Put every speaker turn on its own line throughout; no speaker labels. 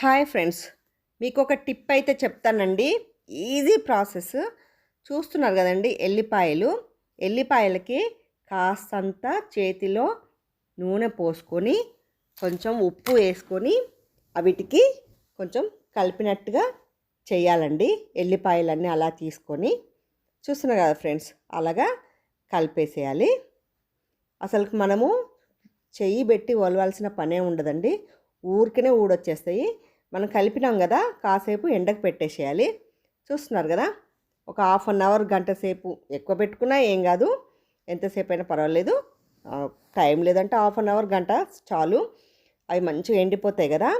Hi friends మీకు ఒక tip అయితే చెప్తానండి. Easy process. చూస్తున్నారు కదండి ఎల్లిపాయలు. ఎల్లిపాయలకి కాస్తంత చేతిలో నూనె పోసుకొని కొంచెం ఉప్పు వేసుకొని అవిటికి కొంచెం కలిపినట్టుగా చేయాలండి. ఎల్లిపాయలన్నీ అలా తీసుకొని. చూస్తున్నారు కదా ఫ్రెండ్స్ అలాగా కలిపేసేయాలి. అసలు మనము చెయ్యి పెట్టి వలవలసిన పనే ఉండదండి. ఊరికనే ఊడొచ్చేస్తాయి. మనం కలిపినాం కదా కాసేపు ఎండకు పెట్టేసేయాలి. చూస్తున్నారు కదా ఒక హాఫ్ అన్ అవర్ గంట సేపు ఎక్కువ పెట్టుకున్నా ఏం కాదు ఎంతసేపు అయినా పర్వాలేదు. టైం లేదంటే హాఫ్ అన్ అవర్ గంట చాలు. అవి మంచిగా ఎండిపోతాయి కదా.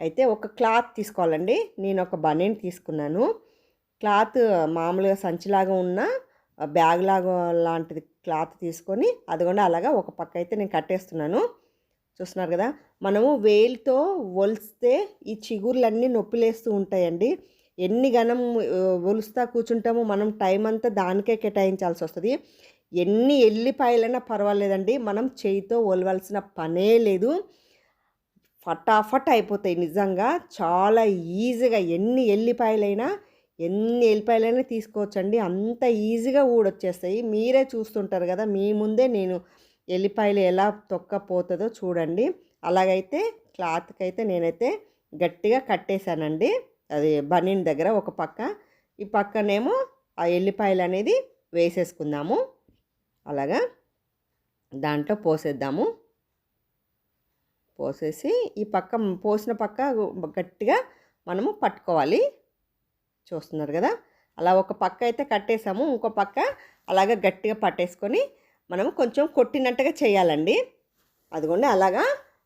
అయితే ఒక క్లాత్ తీసుకోవాలండి. నేను ఒక బనీని తీసుకున్నాను. క్లాత్ మామూలుగా సంచిలాగా ఉన్న బ్యాగ్ లాగా లాంటిది క్లాత్ తీసుకొని అదిగోండి అలాగా ఒక పక్క అయితే నేను కట్టేస్తున్నాను. చూస్తున్నారు కదా? మనము వేలితో ఒలిస్తే ఈ చిగుర్లన్నీ నొప్పిలేస్తూ ఉంటాయండి. ఎన్ని గనం ఒలుస్తా కూర్చుంటామో మనం టైం అంతా దానికే కేటాయించాల్సి వస్తుంది. ఎన్ని ఎల్లిపాయలైనా పర్వాలేదండి. మనం చేయితో ఒలవలసిన పనే లేదు. ఫటాఫట్ అయిపోతాయి నిజంగా. చాలా ఈజీగా ఎన్ని ఎల్లిపాయలైనా ఎన్ని ఎల్లిపాయలైనా తీసుకోవచ్చండి. అంత ఈజీగా ఊడొచ్చేస్తాయి. మీరే చూస్తుంటారు కదా? మీ ముందే నేను ఎల్లిపాయలు ఎలా తొక్కపోతుందో చూడండి. అలాగైతే క్లాత్కి అయితే నేనైతే గట్టిగా కట్టేశానండి. అది బనీన్ దగ్గర ఒక పక్క. ఈ పక్కనేమో ఆ ఎల్లిపాయలు అనేది వేసేసుకుందాము. అలాగా దాంట్లో పోసేద్దాము. పోసేసి ఈ పక్క పోసిన పక్క గట్టిగా మనము పట్టుకోవాలి. చూస్తున్నారు కదా? అలా ఒక పక్క అయితే కట్టేసాము. ఇంకో పక్క అలాగా గట్టిగా పట్టేసుకొని మనము కొంచెం కొట్టినట్టుగా చేయాలండి. అదిగోండి అలాగా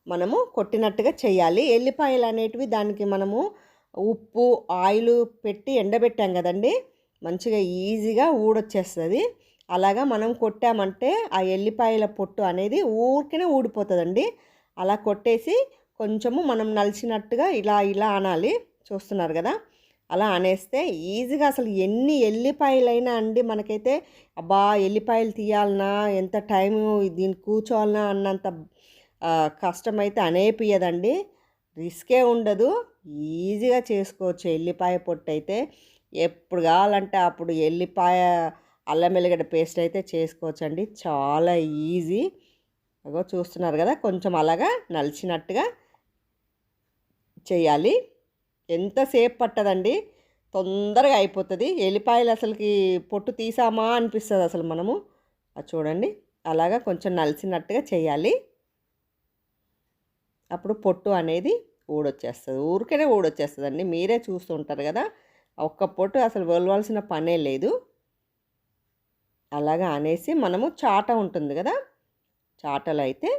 మనము కొట్టినట్టుగా చేయాలి. ఎల్లిపాయలు అనేటివి దానికి మనము ఉప్పు ఆయిల్ పెట్టి ఎండబెట్టాం కదండి. మంచిగా ఈజీగా ఊడొచ్చేస్తుంది. అలాగా మనం కొట్టామంటే ఆ ఎల్లిపాయల పొట్టు అనేది ఊరికనే ఊడిపోతుందండి. అలా కొట్టేసి కొంచెము మనం నలిచినట్టుగా ఇలా ఇలా అనాలి. చూస్తున్నారు కదా? అలా అనేస్తే ఈజీగా అసలు ఎన్ని ఎల్లిపాయలైనా అండి మనకైతే అబ్బా! ఎల్లిపాయలు తీయాలన్నా ఎంత టైము దీన్ని కూర్చోవాలన్నా అన్నంత కష్టమైతే అనేపియదండి రిస్కే ఉండదు. ఈజీగా చేసుకోవచ్చు ఎల్లిపాయ పొట్టు అయితే ఎప్పుడు కావాలంటే అప్పుడు ఎల్లిపాయ అల్లం వెల్లిగడ్డ పేస్ట్ అయితే చేసుకోవచ్చండి. చాలా ఈజీ. అగో చూస్తున్నారు కదా? కొంచెం అలాగా నలిచినట్టుగా చేయాలి. ఎంతసేపు పట్టదండి? తొందరగా అయిపోతుంది. ఎల్లిపాయలు అసలుకి పొట్టు తీసామా అనిపిస్తుంది అసలు మనము. అది చూడండి. అలాగా కొంచెం నలిసినట్టుగా చేయాలి. అప్పుడు పొట్టు అనేది ఊడొచ్చేస్తుంది. ఊరికనే ఊడొచ్చేస్తుందండి. మీరే చూస్తుంటారు కదా. ఒక్క పొట్టు అసలు వెలవాల్సిన పనే లేదు. అలాగా అనేసి మనము చాట ఉంటుంది కదా. చాటలు అయితే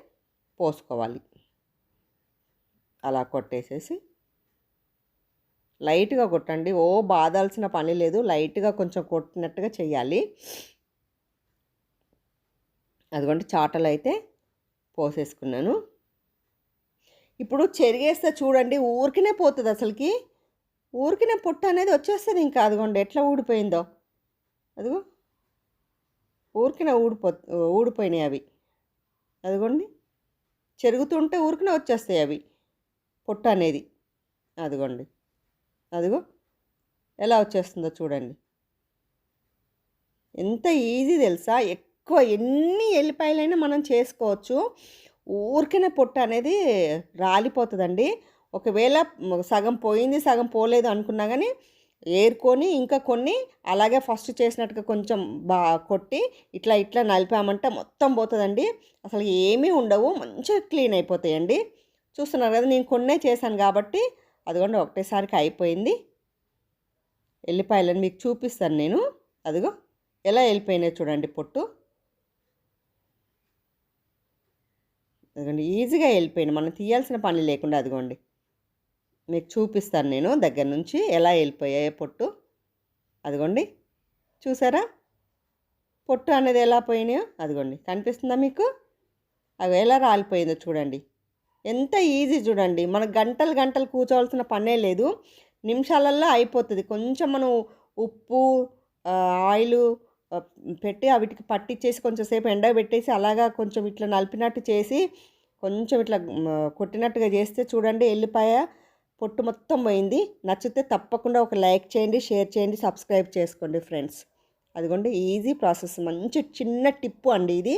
పోసుకోవాలి. అలా కొట్టేసేసి లైట్గా కొట్టండి. ఓ బాదాల్సిన పని లేదు. లైట్గా కొంచెం కొట్టినట్టుగా చేయాలి అదిగోండి చాటలు అయితే పోసేసుకున్నాను. ఇప్పుడు చెరిగేస్తే చూడండి ఊరికినే పోతుంది అసలుకి. ఊరికినే పొట్టు అనేది వచ్చేస్తుంది ఇంకా. అదిగోండి ఎట్లా ఊడిపోయిందో. అదిగో ఊరికిన ఊడిపో ఊడిపోయినాయి అవి. అదిగోండి చెరుగుతుంటే ఊరికిన వచ్చేస్తాయి అవి. పొట్టు అనేది. అదిగోండి. అదిగో ఎలా వచ్చేస్తుందో చూడండి. ఎంత ఈజీ తెలుసా? ఎక్కువ ఎన్ని ఎల్లిపాయలైనా మనం చేసుకోవచ్చు. ఊరికనే పొట్టు అనేది రాలిపోతుందండి. ఒకవేళ సగం పోయింది సగం పోలేదు అనుకున్నా కానీ ఏరుకొని ఇంకా కొన్ని అలాగే ఫస్ట్ చేసినట్టుగా కొంచెం బా కొట్టి ఇట్లా ఇట్లా నలిపామంటే మొత్తం పోతుందండి. అసలు ఏమీ ఉండవు. మంచిగా క్లీన్ అయిపోతాయండి. చూస్తున్నారు కదా నేను కొన్నే చేశాను కాబట్టి అదిగోండి ఒకటేసారికి అయిపోయింది. ఎల్లిపాయలను మీకు చూపిస్తాను నేను. అదిగో ఎలా వెళ్ళిపోయినాయి చూడండి పొట్టు. అదిగోండి ఈజీగా వెళ్ళిపోయింది. మనం తీయాల్సిన పని లేకుండా అదిగోండి. మీకు చూపిస్తాను నేను దగ్గర నుంచి ఎలా వెళ్ళిపోయాయో పొట్టు. అదిగోండి చూసారా? పొట్టు అనేది ఎలా పోయినాయో? అదిగోండి కనిపిస్తుందా మీకు? అవి ఎలా రాలిపోయిందో చూడండి. ఎంత ఈజీ చూడండి. మన గంటలు గంటలు కూర్చోవలసిన పనే లేదు. నిమిషాలల్లో అయిపోతుంది. కొంచెం మనం ఉప్పు ఆయిల్ పెట్టి వీటికి పట్టించేసి కొంచెం సేపు ఎండబెట్టేసి అలాగా కొంచెం ఇట్లా నలిపినట్టు చేసి కొంచెం ఇట్లా కొట్టినట్టుగా చేస్తే చూడండి ఎల్లిపాయ పొట్టు మొత్తం పోయింది. నచ్చితే తప్పకుండా ఒక లైక్ చేయండి షేర్ చేయండి సబ్స్క్రైబ్ చేసుకోండి ఫ్రెండ్స్. అదిగోండి ఈజీ ప్రాసెస్. మంచి చిన్న టిప్పు అండి ఇది.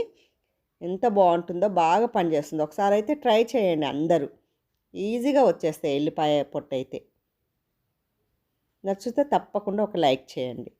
ఎంత బాగుంటుందో బాగా పనిచేస్తుంది. ఒకసారి అయితే ట్రై చేయండి అందరూ. ఈజీగా వచ్చేస్తాయి ఎల్లిపాయ పొట్టు అయితే నచ్చితే తప్పకుండా ఒక లైక్ చేయండి.